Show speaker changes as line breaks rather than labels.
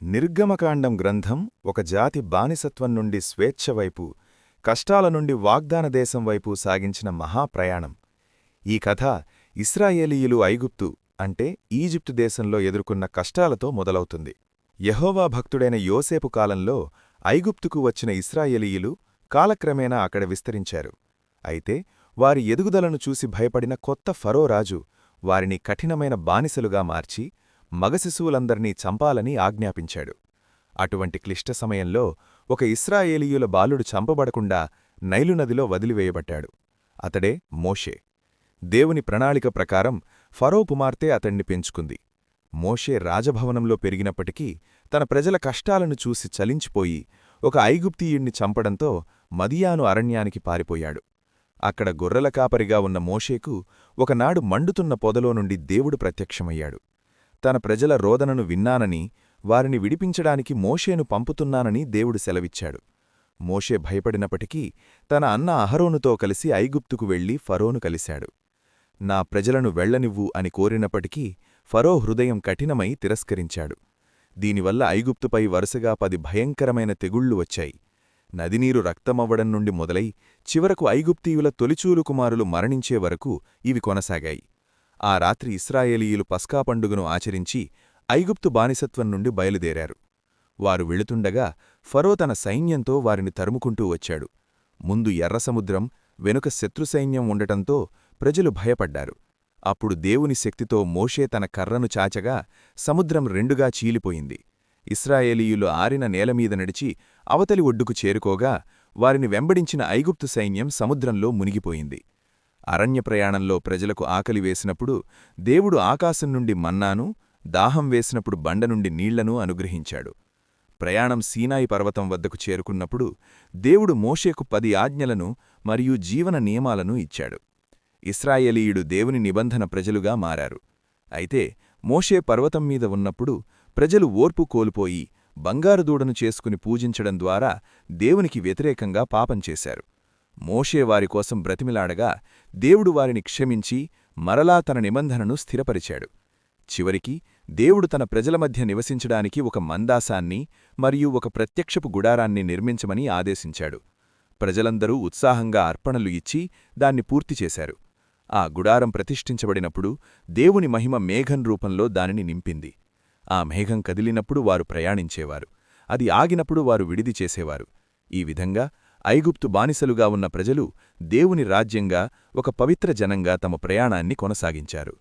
నిర్గమకాండం గ్రంథం ఒక జాతి బానిసత్వం నుండి స్వేచ్ఛవైపు కష్టాల నుండి వాగ్దాన దేశం వైపు సాగించిన మహాప్రయాణం. ఈ కథ ఇస్రాయేలీయులు ఐగుప్తు అంటే ఈజిప్టు దేశంలో ఎదుర్కొన్న కష్టాలతో మొదలవుతుంది. యహోవా భక్తుడైన యోసేపు కాలంలో ఐగుప్తుకు వచ్చిన ఇస్రాయేలీయులు కాలక్రమేణా అక్కడ విస్తరించారు. అయితే వారి ఎదుగుదలను చూసి భయపడిన కొత్త ఫరోరాజు వారిని కఠినమైన బానిసలుగా మార్చి మగశిశువులందర్నీ చంపాలని ఆజ్ఞాపించాడు. అటువంటి క్లిష్ట సమయంలో ఒక ఇస్రాయేలీయుల బాలుడు చంపబడకుండా నైలునదిలో వదిలివేయబట్టాడు అతడే మోషే. దేవుని ప్రణాళిక ప్రకారం ఫరో కుమార్తె అతణ్ణి పెంచుకుంది. మోషే రాజభవనంలో పెరిగినప్పటికీ తన ప్రజల కష్టాలను చూసి చలించిపోయి ఒక ఐగుప్తీయుణ్ణి చంపడంతో మదియాను అరణ్యానికి పారిపోయాడు. అక్కడ గొర్రెల కాపరిగా ఉన్న మోషేకు ఒకనాడు మండుతున్న పొదలో నుండి దేవుడు ప్రత్యక్షమయ్యాడు. తన ప్రజల రోదనను విన్నానని వారిని విడిపించడానికి మోషేను పంపుతున్నానని దేవుడు సెలవిచ్చాడు. మోషే భయపడినప్పటికీ తన అన్న అహరోనుతో కలిసి ఐగుప్తుకు వెళ్ళి ఫరోను కలిశాడు. నా ప్రజలను వెళ్ళనివ్వు అని కోరినప్పటికీ ఫరో హృదయం కఠినమై తిరస్కరించాడు. దీనివల్ల ఐగుప్తుపై వరుసగా పది భయంకరమైన తెగుళ్ళు వచ్చాయి. నదినీరు రక్తమవ్వడం నుండి మొదలై చివరకు ఐగుప్తీయుల తొలిచూలు కుమారులు మరణించే వరకు ఇవి కొనసాగాయి. ఆ రాత్రి ఇస్రాయేలీయులు పస్కా పండుగను ఆచరించి ఐగుప్తు బానిసత్వం నుండి బయలుదేరారు. వారు వెళుతుండగా ఫరో తన సైన్యంతో వారిని తరుముకుంటూ వచ్చాడు. ముందు ఎర్రసముద్రం వెనుక శత్రుసైన్యం ఉండటంతో ప్రజలు భయపడ్డారు. అప్పుడు దేవుని శక్తితో మోషే తన కర్రను చాచగా సముద్రం రెండుగా చీలిపోయింది. ఇస్రాయేలీయులు ఆరిన నేలమీద నడిచి అవతలి ఒడ్డుకు చేరుకోగా వారిని వెంబడించిన ఐగుప్తు సైన్యం సముద్రంలో మునిగిపోయింది. అరణ్య ప్రయాణంలో ప్రజలకు ఆకలి వేసినప్పుడు దేవుడు ఆకాశం నుండి మన్నాను దాహం వేసినప్పుడు బండ నుండి నీళ్ళను అనుగ్రహించాడు. ప్రయాణం సీనాయి పర్వతం వద్దకు చేరుకున్నప్పుడు దేవుడు మోషేకు పది ఆజ్ఞలను మరియు జీవన నియమాలను ఇచ్చాడు. ఇస్రాయేలీయుడు దేవుని నిబంధన ప్రజలుగా మారారు. అయితే మోషే పర్వతం మీద ఉన్నప్పుడు ప్రజలు ఓర్పు కోల్పోయి బంగారుదూడను చేసుకుని పూజించడం ద్వారా దేవునికి వ్యతిరేకంగా పాపం చేశారు. మోషే వారికోసం బ్రతిమిలాడగా దేవుడు వారిని క్షమించి మరలా తన నిబంధనను స్థిరపరిచాడు. చివరికి దేవుడు తన ప్రజల మధ్య నివసించడానికి ఒక మందాసాన్ని మరియు ఒక ప్రత్యక్షపు గుడారాన్ని నిర్మించమని ఆదేశించాడు. ప్రజలందరూ ఉత్సాహంగా అర్పణలు ఇచ్చి దాన్ని పూర్తిచేశారు ఆ గుడారం ప్రతిష్ఠించబడినప్పుడు దేవుని మహిమ మేఘం రూపంలో దానిని నింపింది. ఆ మేఘం కదిలినప్పుడు వారు ప్రయాణించేవారు. అది ఆగినప్పుడు వారు విడిది చేసేవారు. ఈ విధంగా ఐగుప్తు బానిసలుగా ఉన్న ప్రజలు దేవుని రాజ్యంగా ఒక పవిత్ర జనంగా తమ ప్రయాణాన్ని కొనసాగించారు.